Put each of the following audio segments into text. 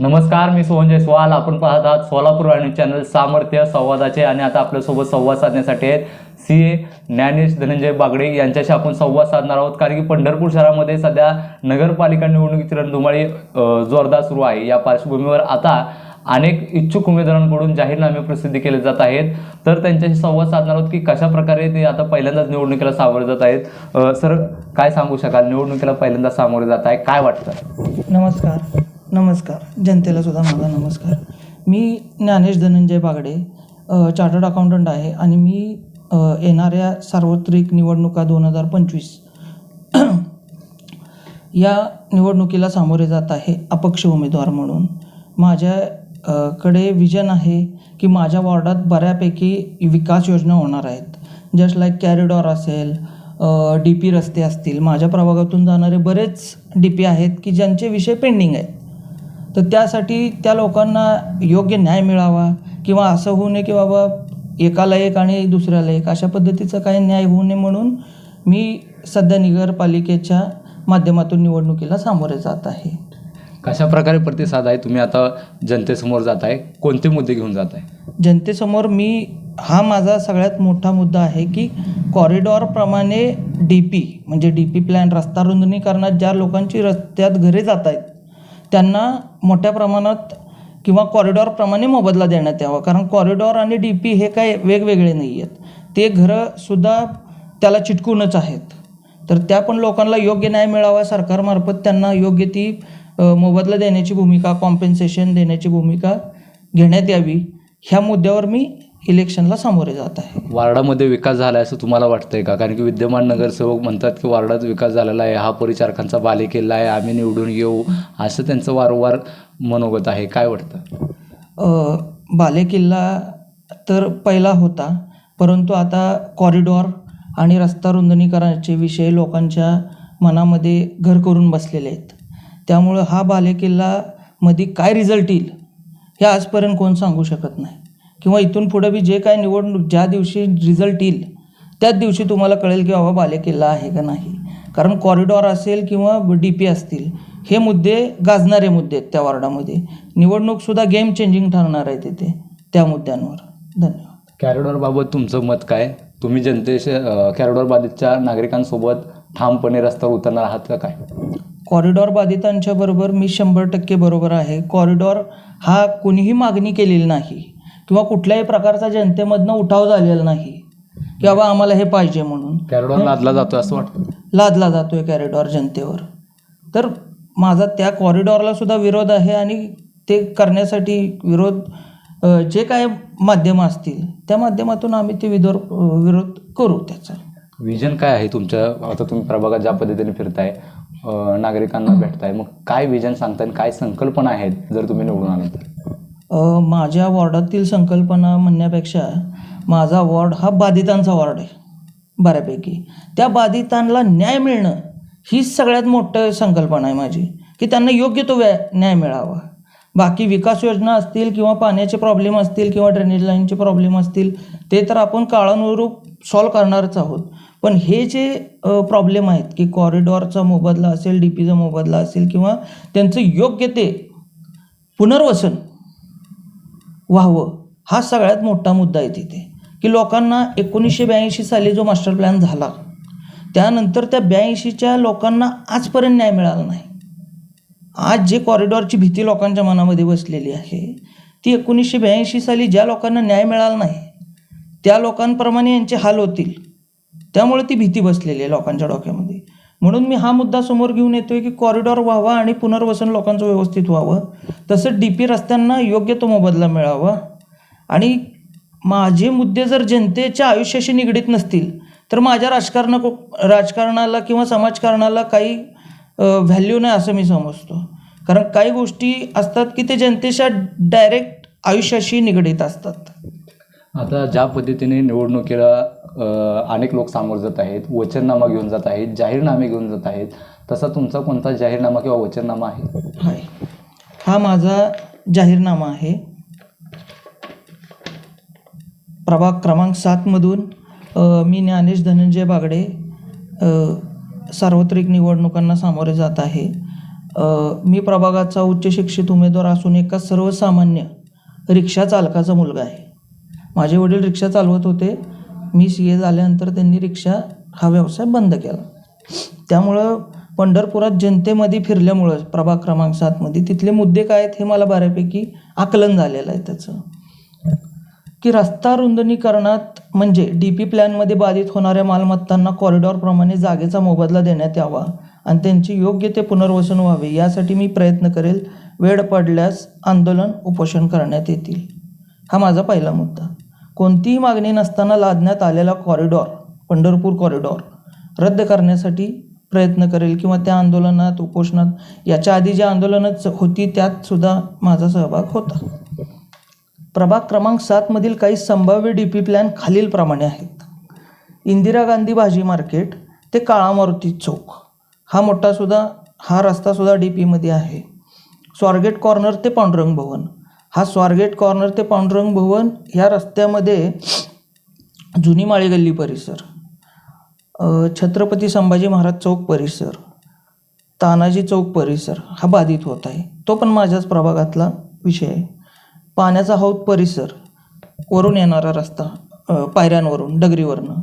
नमस्कार मी सोहन जयस्वाल. आपण पाहत आहात सोलापूर आणि चॅनल सामर्थ्य संवादाचे आणि आता आपल्यासोबत संवाद साधण्यासाठी आहेत सी. ए ज्ञानेश धनंजय बागडे. यांच्याशी आपण संवाद साधणार आहोत कारण की पंढरपूर शहरामध्ये सध्या नगरपालिका निवडणुकीची रणधुमाळी जोरदार सुरू आहे. या पार्श्वभूमीवर आता अनेक इच्छुक उमेदवारांकडून जाहीरनामे प्रसिद्ध केले जात आहेत. तर त्यांच्याशी संवाद साधणार आहोत की कशा प्रकारे ते आता पहिल्यांदाच निवडणुकीला सामोरे जात आहेत. सर काय सांगू शकाल? निवडणुकीला पहिल्यांदा सामोरे जात आहे. काय वाटतं? नमस्कार. नमस्कार. जनतेला सुद्धा माझा नमस्कार. मी ज्ञानेश धनंजय बागडे चार्टर्ड अकाउंटंट आहे आणि मी येणाऱ्या सार्वत्रिक निवडणुका दोन हजार पंचवीस या निवडणुकीला सामोरे जात आहे अपक्ष उमेदवार म्हणून. माझ्याकडे विजन आहे की माझ्या वॉर्डात बऱ्यापैकी विकास योजना होणार आहेत. जस्ट लाईक कॅरिडॉर असेल डी पी रस्ते असतील माझ्या प्रभागातून जाणारे बरेच डी पी आहेत की ज्यांचे विषय पेंडिंग आहेत. तर त्यासाठी त्या लोकांना योग्य न्याय मिळावा किंवा असं होऊ नये की बाबा एकाला एक आणि दुसऱ्याला एक अशा पद्धतीचा काही न्याय होऊ नये म्हणून मी सध्या नगरपालिकेच्या माध्यमातून निवडणुकीला सामोरे जात आहे. कशा प्रकारे प्रतिसाद आहे? तुम्ही आता जनतेसमोर जात आहे कोणते मुद्दे घेऊन जात आहे? जनतेसमोर मी हा माझा सगळ्यात मोठा मुद्दा आहे की कॉरिडॉरप्रमाणे डी पी म्हणजे डी पी प्लॅन रस्ता रुंदणीकरणात ज्या लोकांची रस्त्यात घरे जात आहेत त्यांना मोठ्या प्रमाणात किंवा कॉरिडॉरप्रमाणे मोबदला देण्यात यावा. कारण कॉरिडॉर आणि डी पी हे काय वेगवेगळे नाही आहेत ते घरंसुद्धा त्याला चिटकूनच आहेत. तर त्या पण लोकांना योग्य न्याय मिळावा सरकारमार्फत त्यांना योग्य ती मोबदला देण्याची भूमिका कॉम्पेन्सेशन देण्याची भूमिका घेण्यात यावी. ह्या मुद्द्यावर मी इलेक्शनला सामोरे जात आहे. वार्डामध्ये विकास झाला आहे असं तुम्हाला वाटतंय का? कारण की विद्यमान नगरसेवक म्हणतात की वार्डात विकास झालेला आहे हा परिचारकांचा बालेकिल्ला आहे आम्ही निवडून येऊ असं त्यांचं वारंवार मनोगत आहे. काय वाटतं? बालेकिल्ला तर पहिला होता परंतु आता कॉरिडॉर आणि रस्ता रुंदणीकरणाचे विषय लोकांच्या मनामध्ये घर करून बसलेले आहेत. त्यामुळं हा बालेकिल्ला मध्ये काय रिझल्ट येईल हे आजपर्यंत कोण सांगू शकत नाही. किंवा इथून पुढं बी जे काय निवडणूक ज्या दिवशी रिझल्ट येईल त्याच दिवशी तुम्हाला कळेल की बाबा बालेकिल्ला आहे का नाही. कारण कॉरिडॉर असेल किंवा डी पी असतील हे मुद्दे गाजणारे मुद्दे आहेत त्या वॉर्डामध्ये. निवडणूकसुद्धा गेम चेंजिंग ठरणार आहे तिथे त्या मुद्द्यांवर. धन्यवाद. कॅरिडॉरबाबत तुमचं मत काय? तुम्ही जनतेशी कॅरिडॉर बाधितच्या नागरिकांसोबत ठामपणे रस्त्यावर उतरणार आहात का काय? कॉरिडॉर बाधितांच्या बरोबर मी शंभर टक्के बरोबर आहे. कॉरिडॉर हा कोणीही मागणी केलेली नाही. किंवा कुठल्याही प्रकारचा जनतेमधनं उठाव झालेला नाही की बाबा आम्हाला हे पाहिजे म्हणून. कॅरिडॉर लादला जातो असं वाटतं. लादला जातोय कॅरिडॉर जनतेवर. तर माझा त्या कॉरिडॉरला सुद्धा विरोध आहे आणि ते करण्यासाठी विरोध जे काय माध्यमं असतील त्या माध्यमातून आम्ही ते विदोर विरोध करू त्याचा. विजन काय आहे तुमच्या? आता तुम्ही प्रभागात ज्या पद्धतीने फिरताय नागरिकांना भेटताय मग काय विजन सांगताय काय संकल्पना आहेत जर तुम्ही निवडून आले तर माझ्या वॉर्डातील संकल्पना म्हणण्यापेक्षा माझा वॉर्ड हा बाधितांचा वॉर्ड आहे बऱ्यापैकी. त्या बाधितांना न्याय मिळणं हीच सगळ्यात मोठं संकल्पना आहे माझी की त्यांना योग्य तो व्या न्याय मिळावा. बाकी विकास योजना असतील किंवा पाण्याचे प्रॉब्लेम असतील किंवा ड्रेनेज लाईनचे प्रॉब्लेम असतील ते तर आपण काळानुरूप सॉल्व करणारच आहोत. पण हे जे प्रॉब्लेम आहेत की कॉरिडॉरचा मोबदला असेल डी पीचा मोबदला असेल किंवा त्यांचं योग्य ते पुनर्वसन व्हावं. हा सगळ्यात मोठा मुद्दा आहे तिथे. की लोकांना एकोणीसशे ब्याऐंशी साली जो मास्टर प्लॅन झाला त्यानंतर त्या ब्याऐंशीच्या लोकांना आजपर्यंत न्याय मिळाला नाही. आज जे कॉरिडॉरची भीती लोकांच्या मनामध्ये बसलेली आहे ती एकोणीसशे ब्याऐंशी साली ज्या लोकांना न्याय मिळाला नाही त्या लोकांप्रमाणे यांचे हाल होतील. त्यामुळे ती भीती बसलेली आहे लोकांच्या डोक्यामध्ये. म्हणून मी हा मुद्दा समोर घेऊन येतोय की कॉरिडॉर व्हावा आणि पुनर्वसन लोकांचं व्यवस्थित व्हावं. तसं डी पी रस्त्यांना योग्य तो मोबदला मिळावा. आणि माझे मुद्दे जर जनतेच्या आयुष्याशी निगडीत नसतील तर माझ्या राजकारणा राजकारणाला किंवा समाजकारणाला काही व्हॅल्यू नाही असं मी समजतो. कारण काही गोष्टी असतात की ते जनतेच्या डायरेक्ट आयुष्याशी निगडीत असतात. आता ज्या पद्धतीने निवडणुकीला अनेक लोक सामोर जात आहेत वचननामा घेऊन जात आहेत जाहीरनामे घेऊन जात आहेत. तसा तुमचा कोणता जाहीरनामा किंवा वचननामा आहे? हा माझा जाहीरनामा आहे. प्रभाग क्रमांक सातमधून मी ज्ञानेश धनंजय बागडे सार्वत्रिक निवडणुकांना सामोरे जात आहे. मी प्रभागाचा उच्च शिक्षित उमेदवार असून एका सर्वसामान्य रिक्षा चालकाचा मुलगा आहे. माझे वडील रिक्षा चालवत होते. मी सी ए झाल्यानंतर त्यांनी रिक्षा हा व्यवसाय बंद केला. त्यामुळं पंढरपुरात जनतेमध्ये फिरल्यामुळं प्रभाग क्रमांक सातमध्ये तिथले मुद्दे काय आहेत हे मला बऱ्यापैकी आकलन झालेलं आहे त्याचं. की रस्ता रुंदनीकरणात म्हणजे डी पी प्लॅनमध्ये बाधित होणाऱ्या मालमत्तांना कॉरिडॉरप्रमाणे जागेचा मोबदला देण्यात यावा आणि त्यांचे योग्य ते पुनर्वसन व्हावे यासाठी मी प्रयत्न करेल. वेळ पडल्यास आंदोलन उपोषण करण्यात येतील. हा माझा पहिला मुद्दा. कोणतीही मागणी नसताना लादण्यात आलेला कॉरिडॉर पंढरपूर कॉरिडॉर रद्द करण्यासाठी प्रयत्न करेल किंवा त्या आंदोलनात उपोषणात याच्या आधी जी आंदोलनं होती त्यात सुद्धा माझा सहभाग होता. प्रभाग क्रमांक सातमधील काही संभाव्य डी पी प्लॅन खालीलप्रमाणे आहेत. इंदिरा गांधी भाजी मार्केट ते काळा मारुती चौक. हा मोठा सुद्धा हा रस्तासुद्धा डी पीमध्ये आहे. स्वारगेट कॉर्नर ते पांडुरंग भवन. हा स्वारगेट कॉर्नर ते पांडुरंग भवन ह्या रस्त्यामध्ये जुनी माळी गल्ली परिसर छत्रपती संभाजी महाराज चौक परिसर तानाजी चौक परिसर हा बाधित होत आहे. तो पण माझ्याच प्रभागातला विषय आहे. पाण्याचा हौद परिसर वरून येणारा रस्ता पायऱ्यांवरून डगरीवरनं.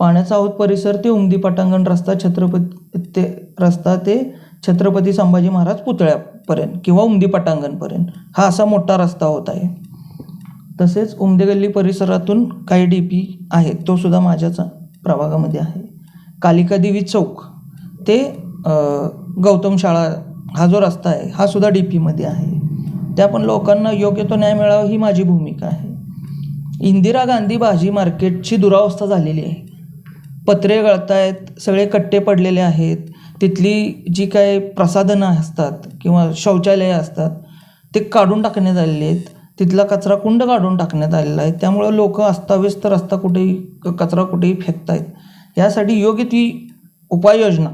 पाण्याचा हौद परिसर ते उमदी पटांगण रस्ता छत्रपती ते रस्ता ते छत्रपती संभाजी महाराज पुतळ्यापर्यंत किंवा उमदी पटांगणपर्यंत. हा असा मोठा रस्ता होत आहे. तसेच उमदे गल्ली परिसरातून काही डी पी आहेत. तो सुद्धा माझ्याच प्रभागामध्ये आहे. कालिका देवी चौक. ते गौतम शाळा हा जो रस्ता आहे हा सुद्धा डी पीमध्ये आहे. त्या पण लोकांना योग्य तो न्याय मिळावा ही माझी भूमिका आहे. इंदिरा गांधी भाजी मार्केटची दुरावस्था झालेली आहे. पत्रे गळतायत सगळे कट्टे पडलेले आहेत. तिथली जी काय प्रसाधनं असतात किंवा शौचालयं असतात ते काढून टाकण्यात आलेले आहेत. तिथला कचरा कुंड काढून टाकण्यात आलेला आहे. त्यामुळं लोक अस्ताव्यस्त रस्ता कुठेही क- कचरा कुठेही फेकतायत. यासाठी योग्य ती उपाययोजना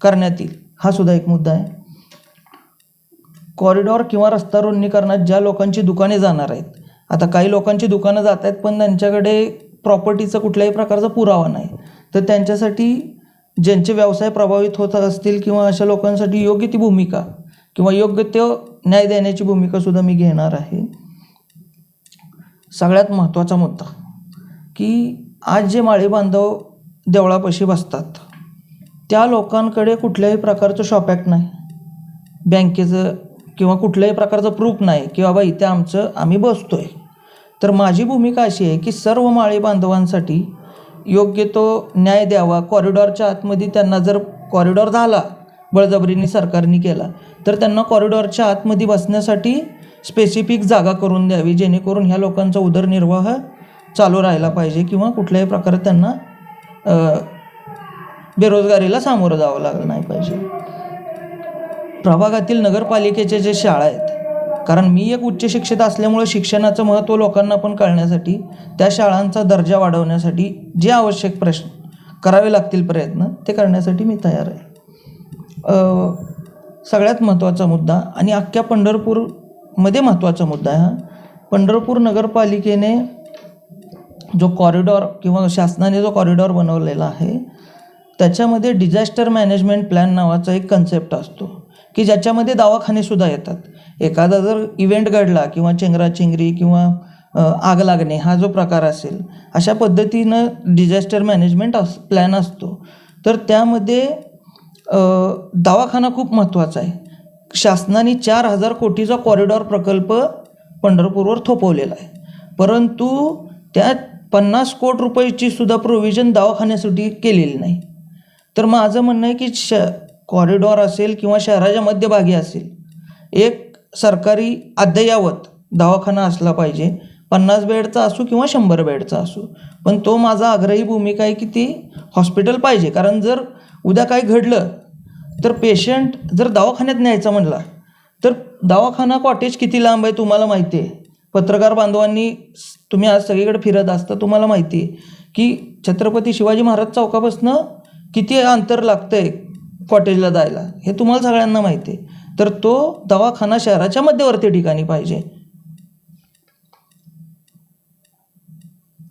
करण्यात येईल. हा सुद्धा एक मुद्दा आहे. कॉरिडॉर किंवा रस्ता रुंदीकरणात ज्या लोकांची दुकाने जाणार आहेत आता काही लोकांची दुकानं जात आहेत पण त्यांच्याकडे प्रॉपर्टीचं कुठल्याही प्रकारचा पुरावा नाही. तर त्यांच्यासाठी ज्यांचे व्यवसाय प्रभावित होत असतील किंवा अशा लोकांसाठी योग्य ती भूमिका किंवा योग्य तो न्याय देण्याची भूमिकासुद्धा मी घेणार आहे. सगळ्यात महत्त्वाचा मुद्दा की आज जे माळी बांधव देवळापाशी बसतात त्या लोकांकडे कुठल्याही प्रकारचं शॉप ॲक्ट नाही. बँकेचं किंवा कुठल्याही प्रकारचं प्रूफ नाही की बाबा इथे आमचं आम्ही बसतो आहे तर माझी भूमिका अशी आहे की सर्व माळी बांधवांसाठी योग्य तो न्याय द्यावा. कॉरिडॉरच्या आतमध्ये त्यांना जर कॉरिडॉर झाला बळजबरीने सरकारने केला तर त्यांना कॉरिडॉरच्या आतमध्ये बसण्यासाठी स्पेसिफिक जागा करून द्यावी जेणेकरून ह्या लोकांचा उदरनिर्वाह चालू राहिला पाहिजे किंवा कुठल्याही प्रकारे त्यांना बेरोजगारीला सामोरं जावं लागलं नाही पाहिजे. प्रभागातील नगरपालिकेचे जे शाळा आहेत कारण मी एक उच्च शिक्षित असल्यामुळं शिक्षणाचं महत्त्व लोकांना पण कळण्यासाठी त्या शाळांचा दर्जा वाढवण्यासाठी जे आवश्यक प्रश्न करावे लागतील प्रयत्न ते करण्यासाठी मी तयार आहे. सगळ्यात महत्त्वाचा मुद्दा आणि अख्ख्या पंढरपूरमध्ये महत्त्वाचा मुद्दा आहे हा. पंढरपूर नगरपालिकेने जो कॉरिडॉर किंवा शासनाने जो कॉरिडॉर बनवलेला आहे त्याच्यामध्ये डिझास्टर मॅनेजमेंट प्लॅन नावाचा एक कन्सेप्ट असतो. की ज्याच्यामध्ये दवाखानेसुद्धा येतात. एखादा जर इव्हेंट घडला किंवा चेंगराचेंगरी किंवा आग लागणे हा जो प्रकार असेल अशा पद्धतीनं डिझास्टर मॅनेजमेंट अस प्लॅन असतो. तर त्यामध्ये दवाखाना खूप महत्त्वाचा आहे. शासनाने चार हजार कोटीचा कॉरिडॉर प्रकल्प पंढरपूरवर थोपवलेला आहे. परंतु त्यात पन्नास कोट रुपयाची सुद्धा प्रोव्हिजन दवाखान्यासाठी केलेली नाही. तर माझं म्हणणं आहे की श कॉरिडॉर असेल किंवा शहराच्या मध्यभागी असेल एक सरकारी अद्ययावत दवाखाना असला पाहिजे. पन्नास बेडचा असू किंवा शंभर बेडचा असू पण तो माझा आग्रही भूमिका आहे की ती हॉस्पिटल पाहिजे. कारण जर उद्या काही घडलं तर पेशंट जर दवाखान्यात न्यायचा म्हणला तर दवाखाना कॉटेज किती लांब आहे तुम्हाला माहिती आहे. पत्रकार बांधवांनी तुम्ही आज सगळीकडे फिरत असता तुम्हाला माहिती आहे की छत्रपती शिवाजी महाराज चौकापासनं किती अंतर लागतं आहे कॉटेजला जायला. हे तुम्हाला सगळ्यांना माहिती आहे. तर तो दवाखाना शहराच्या मध्यवर्ती ठिकाणी पाहिजे.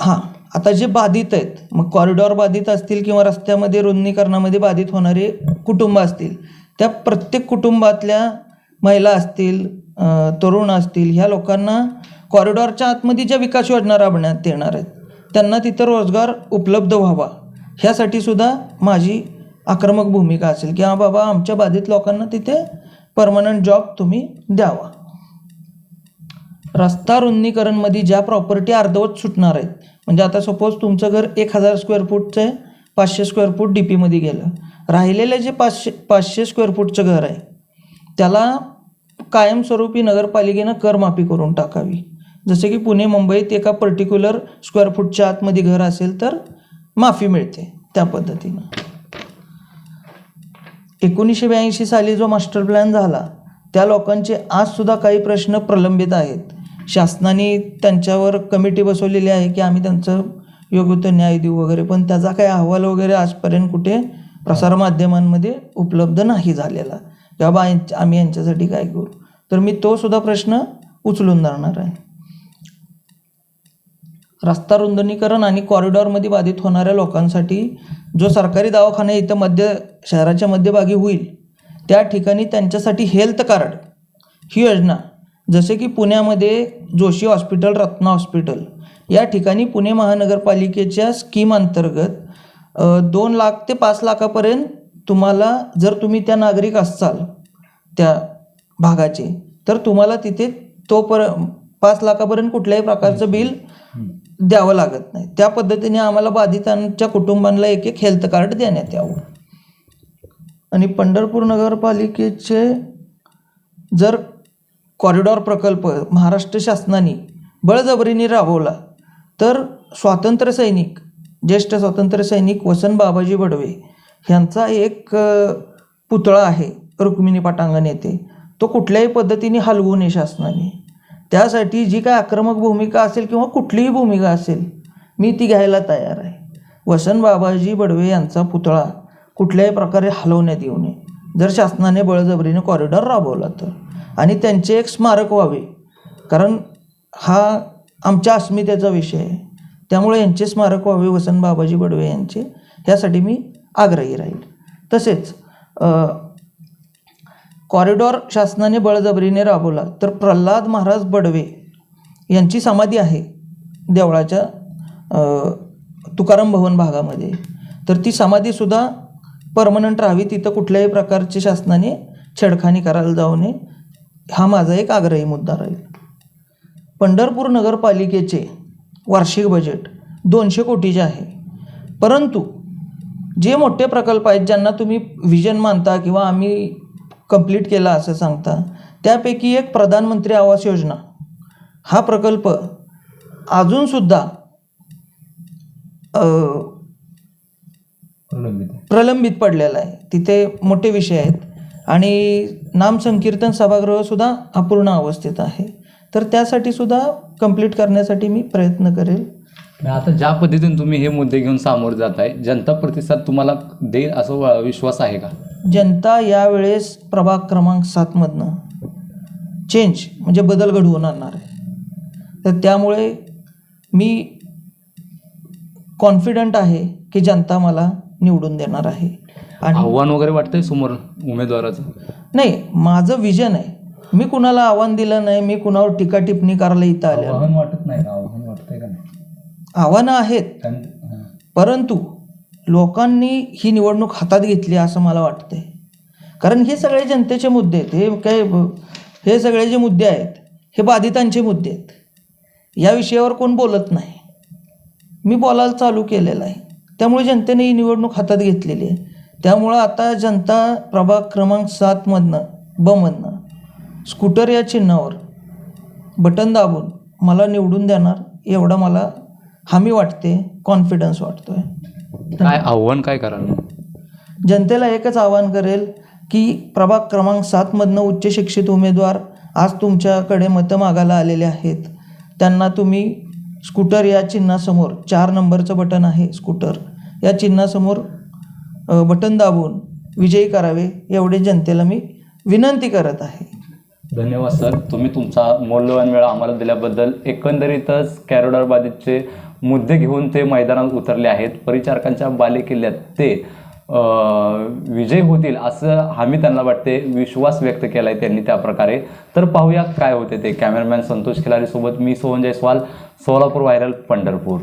हां आता जे बाधित आहेत मग कॉरिडॉर बाधित असतील किंवा रस्त्यामध्ये रुंदीकरणामध्ये बाधित होणारे कुटुंब असतील त्या प्रत्येक कुटुंबातल्या महिला असतील तरुण असतील ह्या लोकांना कॉरिडॉरच्या आतमध्ये ज्या विकास योजना राबण्यात येणार आहेत त्यांना तिथं रोजगार उपलब्ध व्हावा. ह्यासाठी सुद्धा माझी आक्रमक भूमिका असेल की हा बाबा आमच्या बाधित लोकांना तिथे परमनंट जॉब तुम्ही द्यावा. रस्ता रुंदीकरणमध्ये ज्या प्रॉपर्टी अर्धवट सुटणार आहेत म्हणजे आता सपोज तुमचं घर एक हजार स्क्वेअर फूटचं आहे पाचशे स्क्वेअर फूट डी पीमध्ये गेलं. राहिलेलं जे पाचशे पाचशे स्क्वेअर फूटचं घर आहे त्याला कायमस्वरूपी नगरपालिकेनं करमाफी करून टाकावी. जसे की पुणे मुंबईत एका पर्टिक्युलर स्क्वेअर फूटच्या आतमध्ये घर असेल तर माफी मिळते त्या पद्धतीनं. एकोणीसशे ब्याऐंशी साली जो मास्टर प्लॅन झाला त्या लोकांचे आजसुद्धा काही प्रश्न प्रलंबित आहेत. शासनाने त्यांच्यावर कमिटी बसवलेली आहे की आम्ही त्यांचं योग्य तो न्याय देऊ वगैरे पण त्याचा काही अहवाल वगैरे आजपर्यंत कुठे प्रसारमाध्यमांमध्ये उपलब्ध नाही झालेला. की बाबा आम्ही यांच्यासाठी काय करू? तर मी तोसुद्धा प्रश्न उचलून जाणार आहे. रस्ता रुंदनीकरण आणि कॉरिडॉरमध्ये बाधित होणाऱ्या लोकांसाठी जो सरकारी दवाखाना इथं मध्य शहराच्या मध्यभागी होईल. त्या ठिकाणी त्यांच्यासाठी हेल्थ कार्ड ही योजना जसे की पुण्यामध्ये जोशी हॉस्पिटल रत्ना हॉस्पिटल या ठिकाणी पुणे महानगरपालिकेच्या स्कीम अंतर्गत दोन लाख ते पाच लाखापर्यंत तुम्हाला जर तुम्ही त्या नागरिक असाल त्या भागाचे तर तुम्हाला तिथे तो पर पाच लाखापर्यंत कुठल्याही प्रकारचं बिल द्यावं लागत नाही. त्या पद्धतीने आम्हाला बाधितांच्या कुटुंबांना एक एक हेल्थ कार्ड देण्यात यावं. आणि पंढरपूर नगरपालिकेचे जर कॉरिडॉर प्रकल्प महाराष्ट्र शासनाने बळजबरीने राबवला तर स्वातंत्र्य सैनिक ज्येष्ठ स्वातंत्र्य सैनिक वसंत बाबाजी बडवे ह्यांचा एक पुतळा आहे रुक्मिणी पाटांगण येथे. तो कुठल्याही पद्धतीने हलवू नये शासनाने. त्यासाठी जी काय आक्रमक भूमिका असेल किंवा कुठलीही भूमिका असेल मी ती घ्यायला तयार आहे. वसंत बाबाजी बडवे यांचा पुतळा कुठल्याही प्रकारे हलवण्यात येऊ नये. जर शासनाने बळजबरीने कॉरिडॉर राबवला तर. आणि त्यांचे एक स्मारक व्हावे. कारण हा आमच्या अस्मितेचा विषय आहे. त्यामुळे यांचे स्मारक व्हावे वसंत बाबाजी बडवे यांचे. ह्यासाठी मी आग्रही राहील. तसेच कॉरिडॉर शासनाने बळजबरीने राबवला. तर प्रल्हाद महाराज बडवे यांची समाधी आहे देवळाच्या तुकाराम भवन भागामध्ये. तर ती समाधीसुद्धा परमनंट राहावी तिथं कुठल्याही प्रकारची शासनाने छेडखानी करायला जाऊ नये हा माझा एक आग्रही मुद्दा राहील. पंढरपूर नगरपालिकेचे वार्षिक बजेट दोनशे कोटीचे आहे. परंतु जे मोठे प्रकल्प आहेत ज्यांना तुम्ही विजन मानता किंवा आम्ही कंप्लीट केला असं सांगता त्यापैकी एक प्रधानमंत्री आवास योजना. हा प्रकल्प अजूनसुद्धा प्रलंबित पडलेला आहे. तिथे मोठे विषय आहेत. आणि नामसंकीर्तन सभागृहसुद्धा अपूर्ण अवस्थेत आहे. तर त्यासाठी सुद्धा कंप्लीट करण्यासाठी मी प्रयत्न करेल. आता ज्या पद्धतीने तुम्ही हे मुद्दे घेऊन सामोरे जात आहे जनता प्रतिसाद तुम्हाला देईल असं विश्वास आहे का? जनता यावेळेस प्रभाग क्रमांक सातमधनं चेंज म्हणजे बदल घडवून आणणार आहे. तर त्यामुळे मी कॉन्फिडंट आहे की जनता मला निवडून देणार आहे. आणि आव्हान वगैरे वाटतंय समोर उमेदवाराचं? नाही माझं विजन आहे. मी कुणाला आव्हान दिलं नाही मी कुणावर टीका टिप्पणी करायला इथं आले आव्हान वाटत नाही आव्हान वाटतंय का नाही? आव्हानं आहेत. परंतु लोकांनी ही निवडणूक हातात घेतली असं मला वाटतंय. कारण हे सगळे जनतेचे मुद्दे आहेत. हे काय हे सगळे जे मुद्दे आहेत हे बाधितांचे मुद्दे आहेत. या विषयावर कोण बोलत नाही. मी बोलायला चालू केलेलं आहे. त्यामुळे जनतेने ही निवडणूक हातात घेतलेली आहे. त्यामुळं आता जनता प्रभाग क्रमांक सातमधनं बमधनं स्कूटर या चिन्हावर बटन दाबून मला निवडून देणार एवढा मला हमी वाटते कॉन्फिडन्स वाटतो आहे काय आव्हान काय कराल? जनतेला एकच आवाहन करेल की प्रभाग क्रमांक सातमधनं उच्च शिक्षित उमेदवार आज तुमच्याकडे मतं मागायला आलेले आहेत. त्यांना तुम्ही स्कूटर या चिन्हासमोर चार नंबरचं बटन आहे स्कूटर या चिन्हासमोर बटन दाबून विजयी करावे एवढे जनतेला मी विनंती करत आहे. धन्यवाद सर. तुम्ही तुमचा मौल्यवान वेळ आम्हाला दिल्याबद्दल एकंदरीतच कॅरोडर बाधितचे मुद्दे घेऊन ते मैदानात उतरले आहेत. परिचारकांच्या बालेकिल्ल्यात ते विजय होतील असं हमी त्यांना वाटते विश्वास व्यक्त केला आहे त्यांनी त्या प्रकारे. तर पाहूया काय होते ते. कॅमेरामॅन संतोष खिलारीसोबत मी सोहन जयस्वाल सोलापूर व्हायरल पंढरपूर.